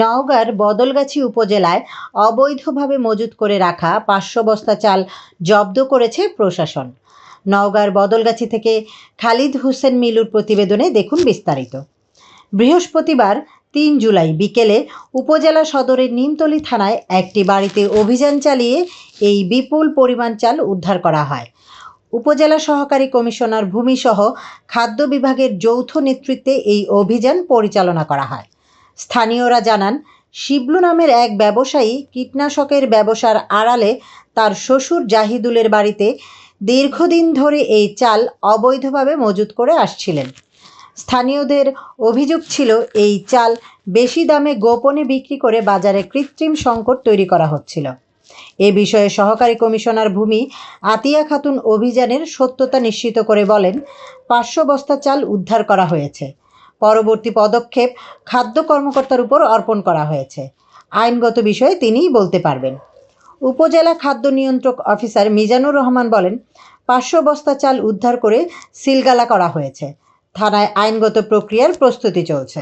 নওগাঁর বদলগাছি উপজেলায় অবৈধভাবে মজুত করে রাখা পাঁচশো বস্তা চাল জব্দ করেছে প্রশাসন। নওগাঁর বদলগাছি থেকে খালিদ হোসেন মিলুর প্রতিবেদনে দেখুন বিস্তারিত। বৃহস্পতিবার তিন জুলাই বিকেলে উপজেলা সদরের নিমতলী থানায় একটি বাড়িতে অভিযান চালিয়ে এই বিপুল পরিমাণ চাল উদ্ধার করা হয়। উপজেলা সহকারী কমিশনার ভূমিসহ খাদ্য বিভাগের যৌথ নেতৃত্বে এই অভিযান পরিচালনা করা হয়। স্থানীয়রা জানান, শিবলু নামের এক ব্যবসায়ী কীটনাশকের ব্যবসার আড়ালে তার শ্বশুর জাহিদুলের বাড়িতে দীর্ঘদিন ধরে এই চাল অবৈধভাবে মজুত করে আসছিলেন। স্থানীয়দের অভিযোগ ছিল, এই চাল বেশি দামে গোপনে বিক্রি করে বাজারে কৃত্রিম সংকট তৈরি করা হচ্ছিল। এ বিষয়ে সহকারী কমিশনার ভূমি আতিয়া খাতুন অভিযানের সত্যতা নিশ্চিত করে বলেন পাঁচশো বস্তা চাল উদ্ধার করা হয়েছে। পরবর্তী পদক্ষেপ খাদ্য কর্মকর্তার উপর অর্পণ করা হয়েছে। আইনগত বিষয়ে তিনিই বলতে পারবেন। উপজেলা খাদ্য নিয়ন্ত্রক অফিসার মিজানুর রহমান বলেন, পাঁচশো বস্তা চাল উদ্ধার করে সিলগালা করা হয়েছে। থানায় আইনগত প্রক্রিয়ার প্রস্তুতি চলছে।